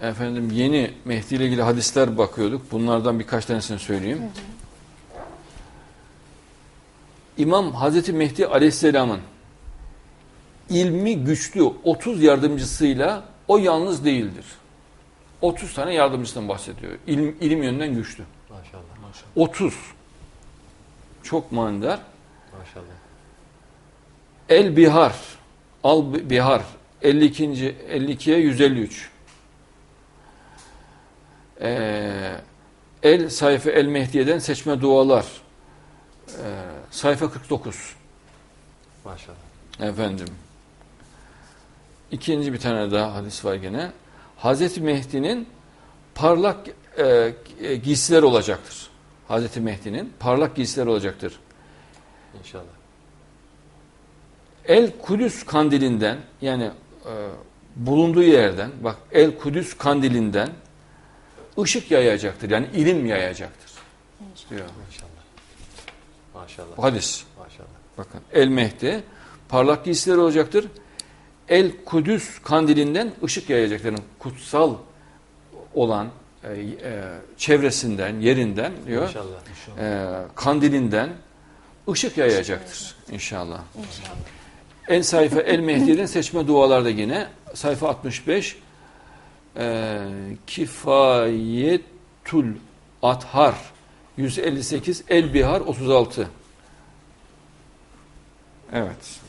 efendim yeni Mehdi ile ilgili hadisler bakıyorduk. Bunlardan birkaç tanesini söyleyeyim. İmam Hazreti Mehdi Aleyhisselam'ın ilmi güçlü 30 yardımcısıyla o yalnız değildir. 30 tane yardımcısından bahsediyor. İlim, ilim yönünden güçlü. Maşallah. 30. Çok manidar. Maşallah. El Bihar. Al Bihar. 52. 52'ye 153. Ee, El sayfa El Mehdiye'den seçme dualar. Ee, sayfa 49. Maşallah. Efendim. İkinci bir tane daha hadis var gene. Hazreti Mehdi'nin parlak e, e, giysiler olacaktır. Hazreti Mehdi'nin parlak giysiler olacaktır. İnşallah. El Kudüs kandilinden yani e, bulunduğu yerden bak El Kudüs kandilinden ışık yayacaktır. Yani ilim yayacaktır. Diyor. İnşallah. Maşallah. Bu hadis. Maşallah. Bakın El Mehdi parlak giysiler olacaktır. El Kudüs kandilinden ışık yayacaktır. Yani kutsal olan e, e, çevresinden, yerinden diyor. İnşallah. e, kandilinden ışık yayacaktır inşallah. İnşallah. En sayfa El Mehdi'den seçme dualarda yine sayfa 65 e, Kifayetul Athar 158 El Bihar 36 Evet.